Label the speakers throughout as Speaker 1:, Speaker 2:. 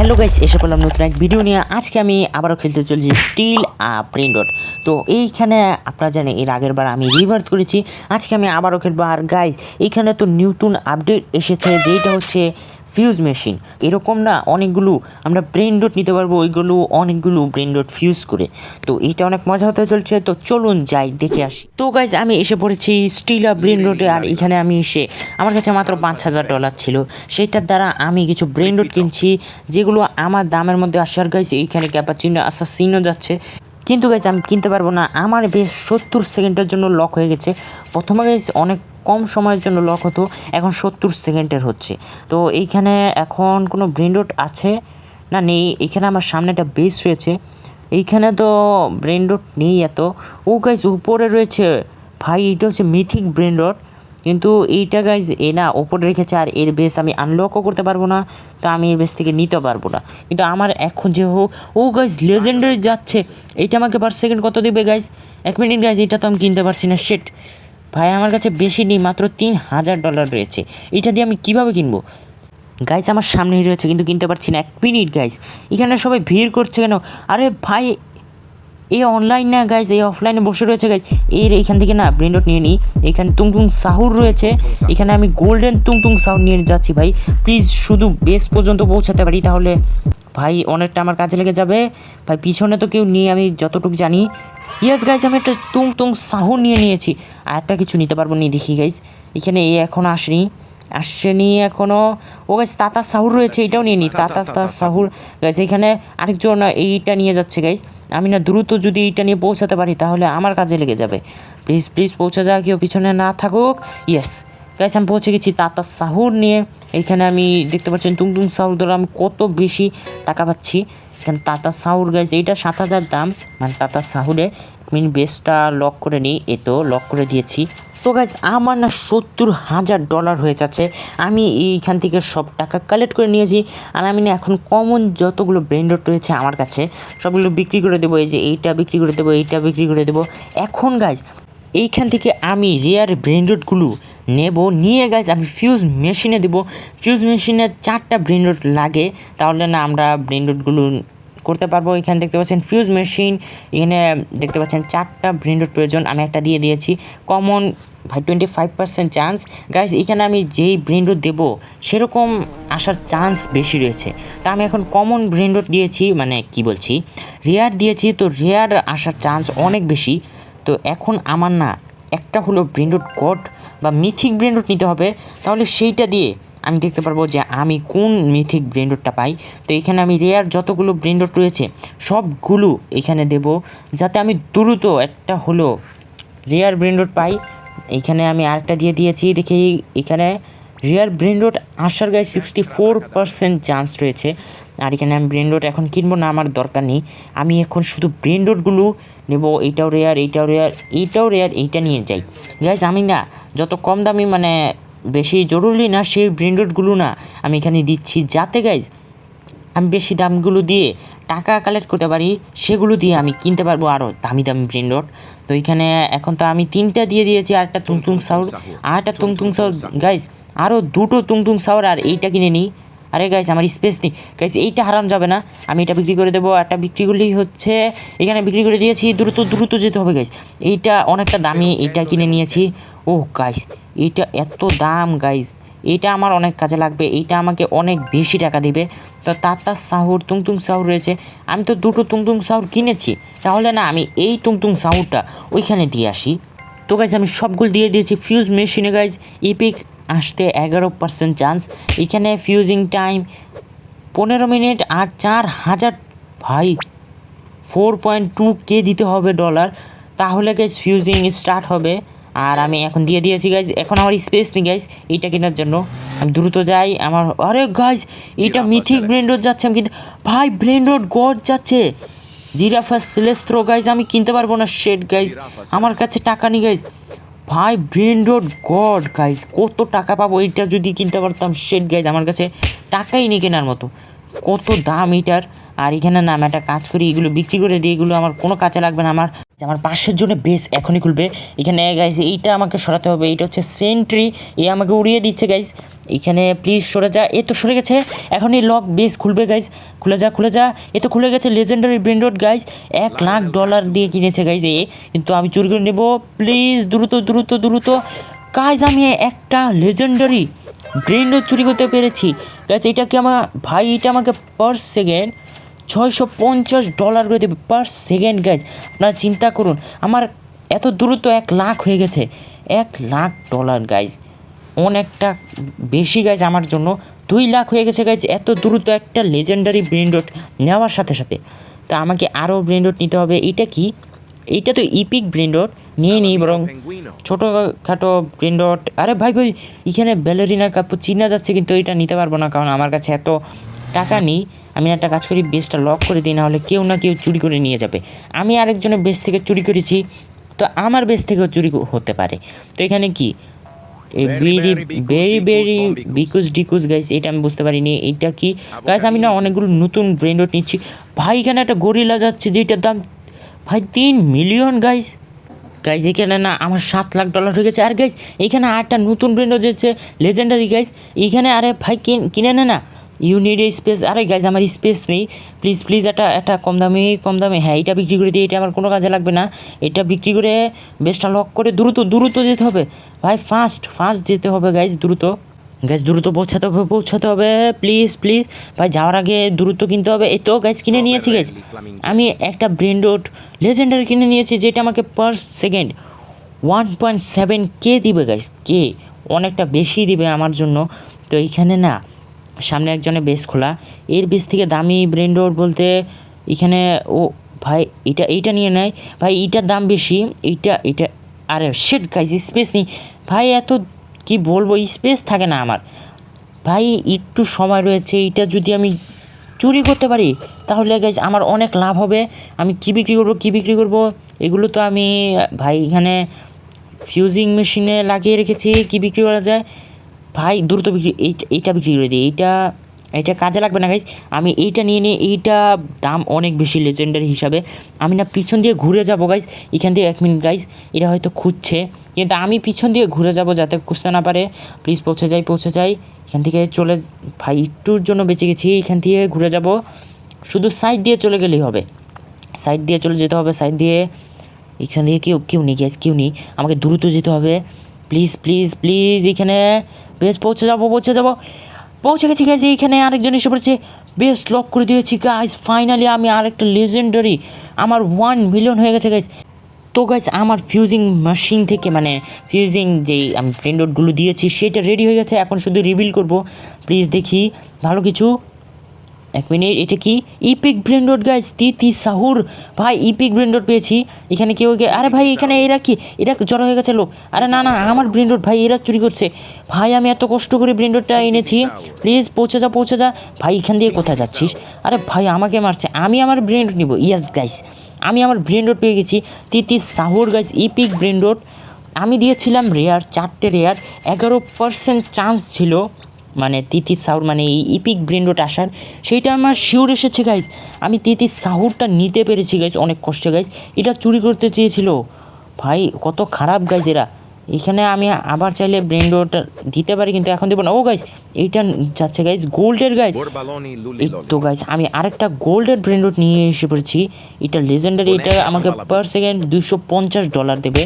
Speaker 1: Hello guys এসে করলাম নতুন এক ভিডিও নিয়ে। আজকে আমি আবারও খেলতে চলছি স্টিল প্রিন্ট তো এইখানে আপনারা জানেন, এর আগের বার আমি রিভার্ট করেছি। আজকে আমি আবারও খেলব। আর গাইস এইখানে তো নতুন আপডেট এসেছে, যেটা হচ্ছে ফিউজ মেশিন এরকম না অনেকগুলো আমরা ব্রেন ডট নিতে পারব, ওইগুলো অনেকগুলো ব্রেন ডট ফিউজ করে। তো এইটা অনেক মজা হতে চলছে, তো চলুন যাই, দেখে আসি। তো গাইজ আমি এসে পড়েছি স্টিল ব্রেন ডটে আর এখানে আমি এসে, আমার কাছে মাত্র পাঁচ হাজার ডলার ছিল। সেইটার দ্বারা আমি কিছু ব্রেন ডট কিনছি, যেগুলো আমার দামের মধ্যে আসার গাইজ এইখানে ক্যাপাচিনো আসাসিনো যাচ্ছে। কিন্তু গাইজ আমি কিনতে পারব না। আমার বেশ সত্তর সেকেন্ডের জন্য লক হয়ে গেছে। প্রথমে গাইজ অনেক কম সময়ের জন্য লক হতো, এখন সত্তর সেকেন্ডের হচ্ছে। তো এইখানে এখন কোনো ব্রেন্ডোট আছে? না নেই এখানে আমার সামনে একটা বেস রয়েছে। এইখানে তো ব্রেন্ডোট নেই এত। ও গাইজ উপরে রয়েছে। ভাই এটা হচ্ছে মিথিক ব্রেন্ডোট কিন্তু এইটা গাইজ এ না, ওপরে রেখেছে আর এর বেস আমি আনলকও করতে পারব না। তো আমি এর বেস থেকে নিতে পারব না। কিন্তু আমার এখন যে হোক ও গাইজ লেজেন্ডারি যাচ্ছে। এইটা আমাকে পার সেকেন্ড কত দেবে গাইজ এক মিনিট গাইজ এটা তো আমি কিনতে পারছি না। শেট ভাই আমার কাছে বেশি নেই মাত্র তিন হাজার ডলার রয়েছে। এটা দিয়ে আমি কীভাবে কিনবো? গাইজ আমার সামনেই রয়েছে কিন্তু কিনতে পারছি না। এক মিনিট গাইজ এখানে সবাই ভিড় করছে কেন? আরে ভাই এই অনলাইন না গাইজ এই অফলাইনে বসে রয়েছে গাইজ এর এইখান থেকে না ব্রেন্ডট নিয়ে নিই। এখানে তুংতুং সাহুর রয়েছে। এখানে আমি গোল্ডেন তুংতুং সাহুর নিয়ে যাচ্ছি ভাই। প্লিজ শুধু বেস পর্যন্ত পৌঁছাতে পারি তাহলে ভাই অনেকটা আমার কাজে লেগে যাবে। ভাই পিছনে তো কেউ নেই আমি যতটুকু জানি। ইয়েস গাইজ আমি একটা তুং তুং সাহু নিয়ে নিয়েছি। আর একটা কিছু নিতে পারব নি দেখি গাইজ এখানে এ এখনও আসেনি। আসেনি এখনও ও গাইজ তাতা সাহুর রয়েছে এটাও নিয়ে নিই তাতা সাহুর গাইজ এখানে আরেকজন এইটা নিয়ে যাচ্ছে গাইজ আমি না দ্রুত যদি এইটা নিয়ে পৌঁছাতে পারি তাহলে আমার কাজে লেগে যাবে। প্লিজ প্লিজ পৌঁছে যা কেউ পিছনে না থাকুক। ইয়েস গাইজ আমি পৌঁছে গেছি তাতা সাহুর নিয়ে। এইখানে আমি দেখতে পাচ্ছেন তুংতুং সাহুর দ্বারা আমি কত বেশি টাকা পাচ্ছি। এখানে টাটা সাহুর গাইজ এইটা সাত হাজার দাম। মানে টাটা সাহুরে মিন বেসটা লক করে নিই। এ তো লক করে দিয়েছি। তো গাইজ আমার না সত্তর হাজার ডলার হয়ে যাচ্ছে। আমি এইখান থেকে সব টাকা কালেক্ট করে নিয়েছি। আর আমি না এখন কমন যতগুলো ব্র্যান্ডড রয়েছে আমার কাছে, সবগুলো বিক্রি করে দেবো। এই যে এইটা বিক্রি করে দেবো, এইটা বিক্রি করে দেবো। এখন গাইজ এইখান থেকে আমি রেয়ার ব্র্যান্ডডগুলো নেব, নিয়ে গাইজ আমি ফিউজ মেশিনে দেবো। ফিউজ মেশিনে চারটা ব্রেন রোড লাগে, তাহলে না আমরা ব্রেন রোডগুলো করতে পারব। এখানে দেখতে পাচ্ছেন ফিউজ মেশিন এখানে দেখতে পাচ্ছেন চারটা ব্রেন রোড প্রয়োজন, আমি একটা দিয়ে দিয়েছি। কমন ভাই twenty five percent chance guys এখানে আমি যেই ব্রেন রোড দেবো, সেরকম আসার চান্স বেশি রয়েছে। তা আমি এখন কমন ব্রেন রোড দিয়েছি মানে কি বলছি? রেয়ার দিয়েছি, তো রেয়ার আসার চান্স অনেক বেশি। তো এখন আমার না একটা হলো ব্রেন রোড গড বা মিথিক ব্র্যান্ডড নিতে হবে, তাহলে সেইটা দিয়ে আমি দেখতে পারব যে আমি কোন মিথিক ব্র্যান্ডটা পাই। তো এখানে আমি রেয়ার যতগুলো ব্র্যান্ডড রয়েছে, সবগুলো এখানে দেব যাতে আমি দ্রুত একটা হলো রেয়ার ব্র্যান্ডড পাই। এখানে আমি আরেকটা দিয়ে দিয়েছি, দেখি এখানে রেয়ার ব্র্যান্ডড আসার গায়ে সিক্সটি ফোর পার্সেন্ট চান্স রয়েছে। আর এখানে আমি ব্রেন রোড এখন কিনবো না আমার দরকার নেই। আমি এখন শুধু ব্রেন রোডগুলো নেব এইটাও রেয়ার এইটাও রেয়ার এইটাও রেয়ার এইটা নিয়ে যাই। গাইজ আমি না যত কম দামি মানে বেশি জরুরি না সেই ব্রেন রোডগুলো না আমি এখানে দিচ্ছি। যাতে গাইজ আমি বেশি দামগুলো দিয়ে টাকা কালেক্ট করতে পারি সেগুলো দিয়ে আমি কিনতে পারব আরও দামি দামি ব্র্যান্ডড তো এখানে এখন তো আমি তিনটা দিয়ে দিয়েছি আর একটা তুংতুং সাউর। আর একটা তুংতুং সাউর। গাইজ আরও দুটো তুংতুং সাউর আর এইটা কিনে নিই। আরে গাইস আমার স্পেস নেই। গাইস এইটা হারাম যাবে না। আমি এটা বিক্রি করে দেবো। একটা বিক্রি করলেই হচ্ছে, এখানে বিক্রি করে দিয়েছি, দ্রুত দ্রুত যেতে হবে গাইস এইটা অনেকটা দামি, এইটা কিনে নিয়েছি। ও গাইস এইটা এত দাম গাইস এইটা আমার অনেক কাজে লাগবে। এইটা আমাকে অনেক বেশি টাকা দিবে। তো তাতা সাহুর তুংতুং সাহুর রয়েছে। আমি তো দুটো তুংতুং সাহুর কিনেছি। তাহলে না, আমি এই তুংতুং সাহুরটা ওইখানে দিয়ে আসি। তো গাইজ আমি সবগুলো দিয়ে দিয়েছি। ফিউজ মেশিনে গাইজ ইপিক আসতে এগারো পার্সেন্ট চান্স এখানে ফিউজিং টাইম পনেরো মিনিট আর চার হাজার ভাই ফোর পয়েন্ট টু কে দিতে হবে ডলার তাহলে গাইজ ফিউজিং স্টার্ট হবে। আর আমি এখন দিয়ে দিয়েছি গাইজ এখন আমার স্পেস নেই গাইজ এইটা কেনার জন্য। আমি দ্রুত যাই আমার আরে গাইজ এটা মিথিক ব্রেন রোড যাচ্ছে আমি কিন্তু ভাই ব্রেন রোড গড যাচ্ছে। জিরাফা সিলেস্ত্রো গাইজ আমি কিনতে পারব না শেড গাইজ আমার কাছে টাকা নেই গাইজ ভাই হান্ড্রেড গড গাইজ কত টাকা পাবো এইটা যদি কিনতে পারতাম? সেট গাইজ আমার কাছে টাকাই নেই কেনার মতো। কত দাম এটার আর এখানে না, আমি একটা কাজ করি, এগুলো বিক্রি করে দিই, এগুলো আমার কোনো কাজে লাগবে না। আমার আমার পাশের জন্য বেস এখনই খুলবে। এখানে গাইজ এইটা আমাকে সরাতে হবে। এইটা হচ্ছে সেন্ট্রি এ আমাকে উড়িয়ে দিচ্ছে গাইজ এখানে প্লিজ সরে যা। এ তো সরে গেছে। এখন এই লক বেস খুলবে গাইজ খুলে যা খুলে যা। এ তো খুলে গেছে। লেজেন্ডারি ব্র্যান্ডড গাইজ এক লাখ ডলার দিয়ে কিনেছে গাইজ এ। কিন্তু আমি চুরি করে নেব। প্লিজ দ্রুত দ্রুত দ্রুত। গাইজ আমি একটা লেজেন্ডারি ব্র্যান্ডড চুরি করতে পেরেছি। গাইজ এটা কি আমার ভাই এটা আমাকে পার সেকেন্ড ছয়শো পঞ্চাশ ডলার করে দেবে পার সেকেন্ড গাইজ আপনারা চিন্তা করুন, আমার এত দ্রুত এক লাখ হয়ে গেছে। এক লাখ ডলার গাইজ অনেকটা বেশি গাইজ আমার জন্য। দুই লাখ হয়ে গেছে গাইজ এত দ্রুত একটা লেজেন্ডারি ব্রেন্ডট নেওয়ার সাথে সাথে। তা আমাকে আরও ব্রেন্ডট নিতে হবে। এটা কি? এইটা তো ইপিক ব্রেন্ডট নিয়ে নিই বরং ছোটোখাটো ব্রেন্ডট আরে ভাই ভাই, এখানে ব্যালেরিনা কাপ চিনা যাচ্ছে, কিন্তু এটা নিতে পারব না, কারণ আমার কাছে এত টাকা নেই আমি একটা কাজ করি বেসটা লক করে দিই নাহলে কেউ না কেউ চুরি করে নিয়ে যাবে। আমি আরেকজনের বেস থেকে চুরি করেছি তো আমার বেস থেকেও চুরি হতে পারে। তো এখানে কি?
Speaker 2: Very,
Speaker 1: very very. Because because guys এটা আমি বুঝতে পারিনি এটা কি? গাইস আমি না অনেকগুলো নতুন ব্র্যান্ডট নিচ্ছি। ভাই এখানে একটা গরিলা যাচ্ছে যেটার দাম ভাই তিন মিলিয়ন গাইস গাইজ এখানে না আমার সাত লাখ ডলার হয়ে গেছে। আর গাইজ এখানে আরেকটা নতুন ব্র্যান্ড হচ্ছে লেজেন্ডারি গাইজ এইখানে আরে ভাই কিন- কিনে নে না। ইউনিট স্পেস আরে গাইজ আমার স্পেস নেই। প্লিজ প্লিজ এটা একটা কম দামি কম দামে। হ্যাঁ এটা বিক্রি করে দিই এটা আমার কোনো কাজে লাগবে না। এটা বিক্রি করে বেশটা লক করে দ্রুত দ্রুত যেতে হবে। ভাই ফাস্ট ফাস্ট যেতে হবে গাইজ দ্রুত। গ্যাস দ্রুত পৌঁছাতে হবে পৌঁছাতে হবে। প্লিজ প্লিজ ভাই যাওয়ার আগে দ্রুত কিনতে হবে। এই তো গ্যাস কিনে নিয়েছি গ্যাস আমি একটা ব্রেন্ডোট লেজেন্ডারি কিনে নিয়েছি যেটা আমাকে per second one point seven K দিবে গাইস কে অনেকটা বেশি দিবে আমার জন্য। তো এইখানে না সামনে একজনের বেস খোলা। এর বেস থেকে দামি ব্রেন্ডোট বলতে এখানে ও ভাই এটা, এইটা নিয়ে নেয়। ভাই, এইটার দাম বেশি। এইটা এটা আরে শেট গাইস স্পেস নেই। ভাই, এত কি বলব স্পেস থাকে না আমার। ভাই, একটু সময় রয়েছে, এইটা যদি আমি চুরি করতে পারি, তাহলে গাইজ আমার অনেক লাভ হবে। আমি কী বিক্রি করব, কী বিক্রি করব, এগুলো তো আমি, ভাই, এখানে ফিউজিং মেশিনে লাগিয়ে রেখেছি, কী বিক্রি করা যায়। ভাই, দ্রুত বিক্রি, এই- এইটা বিক্রি করে দিই। এইটা এটা কাজে লাগবে না গাইজ আমি এইটা নিয়ে নিই এইটা দাম অনেক বেশি লেজেন্ডারি হিসাবে। আমি না পিছন দিয়ে ঘুরে যাব গাইজ এখান থেকে এক মিনিট গাইজ এটা হয়তো খুঁজছে। কিন্তু আমি পিছন দিয়ে ঘুরে যাব যাতে খুঁজতে না পারে। প্লিজ পৌঁছে যাই পৌঁছে যাই। এখান থেকে চলে, ভাই, একটুর জন্য বেঁচে গেছি। এখান থেকে ঘুরে যাব। শুধু সাইড দিয়ে চলে গেলেই হবে। সাইড দিয়ে চলে যেতে হবে সাইড দিয়ে। এখান থেকে কেউ কেউ নেই গ্যাস কেউ নেই। আমাকে দ্রুত যেতে হবে। প্লিজ প্লিজ প্লিজ এখানে বেশ পৌঁছে যাব পৌঁছে যাব। পৌঁছে গেছি গেছি, এখানে আরেকজন এসে পড়েছে। বেশ লক করে দিয়েছি গাইজ ফাইনালি আমি আরেকটা লেজেন্ডারি আমার ওয়ান মিলিয়ন হয়ে গেছে গাইজ তো গাইজ আমার ফিউজিং মেশিন থেকে মানে ফিউজিং যেই আমি প্রিন্টআউটগুলো দিয়েছি, সেটা রেডি হয়ে গেছে, এখন শুধু রিভিল করব। প্লিজ দেখি, ভালো কিছু? এক মিনিট, এটা কি ইপিক ব্র্যান্ডড গাইজ তিতি সাহুর। ভাই ইপিক ব্র্যান্ডড পেয়েছি। এখানে কেউ আরে ভাই, এখানে এরা কি? এরা জড়ো হয়ে গেছে লোক। আরে না না, আমার ব্র্যান্ডড ভাই, এরা চুরি করছে। ভাই, আমি এত কষ্ট করে ব্র্যান্ডডটা এনেছি। প্লিজ পৌঁছে যা পৌঁছে যা। ভাই, এখান দিয়ে কোথায় যাচ্ছিস? আরে ভাই, আমাকে মারছে। আমি আমার ব্র্যান্ড নিব। ইয়াস গাইস আমি আমার ব্র্যান্ডড পেয়ে গেছি। তিতি সাহুর গাইজ ইপিক ব্র্যান্ডড আমি দিয়েছিলাম রেয়ার চারটে রেয়ার এগারো পার্সেন্ট চান্স ছিল। মানে তিতি সাহুর মানে এই ইপিক ব্রেন্ডোট আসার সেইটা আমার শিওর এসেছে গাইজ আমি তিতি সাহুরটা নিতে পেরেছি গাইজ অনেক কষ্টে গাইজ এটা চুরি করতে চেয়েছিল। ভাই কত খারাপ গাইজ এরা। এখানে আমি আবার চাইলে ব্রেন্ডোটা দিতে পারি কিন্তু এখন দেবো না। ও গাইজ এইটা যাচ্ছে গাইজ গোল্ডের গাইজ তো গাইজ আমি আরেকটা গোল্ডের ব্র্যান্ডড নিয়ে এসে পড়েছি। এটা লেজেন্ডারি এটা আমাকে পার সেকেন্ড দুশো পঞ্চাশ ডলার দেবে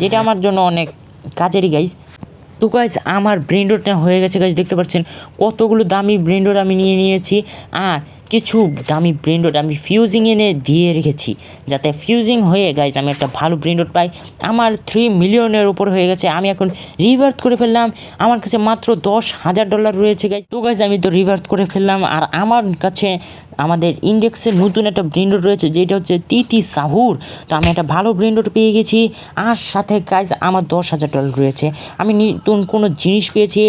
Speaker 1: যেটা আমার জন্য অনেক কাজেরই গাইজ তো গাইজ আমার ব্র্যান্ডটা হয়ে গেছে গাইজ দেখতে পাচ্ছেন? কতগুলো দামি ব্র্যান্ডড আমি নিয়ে নিয়েছি আর কিছু দামি ব্র্যান্ডড আমি ফিউজিং এনে দিয়ে রেখেছি। যাতে ফিউজিং হয়ে গাইজ আমি একটা ভালো ব্র্যান্ডড পাই। আমার থ্রি মিলিয়নের উপর হয়ে গেছে। আমি এখন রিভার্ট করে ফেললাম। আমার কাছে মাত্র দশ হাজার ডলার রয়েছে গাইজ তো গাইজ আমি তো রিভার্ট করে ফেললাম। আর আমার কাছে আমাদের ইন্ডেক্সের নতুন একটা ব্র্যান্ডড রয়েছে, যেটা হচ্ছে তিতি সাহুর তো আমি একটা ভালো ব্র্যান্ডড পেয়ে গেছি। আর সাথে গাইজ আমার দশ হাজার ডলার রয়েছে। আমি নতুন কোনো জিনিস পেয়েছি,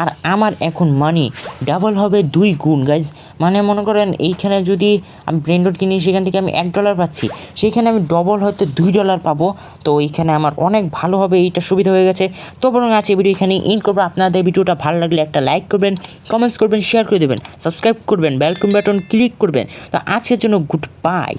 Speaker 1: আর আমার এখন মানি ডাবল হবে দুই গুণ গাইজ মানে মনে করেন, এইখানে যদি আমি ব্র্যান্ডড কিনি, সেখান থেকে আমি এক ডলার পাচ্ছি। সেখানে আমি ডবল হয়তো দুই ডলার পাবো। তো এইখানে আমার অনেক ভালো হবে, এইটা সুবিধা হয়ে গেছে। তো বরং আছে ভিডিও এখানে ইন করব। আপনাদের ভিডিওটা ভালো লাগলে একটা লাইক করবেন কমেন্টস করবেন শেয়ার করে দেবেন সাবস্ক্রাইব করবেন বেলকম বাটন ক্লিক করবেন। তো আজকের জন্য গুড বাই।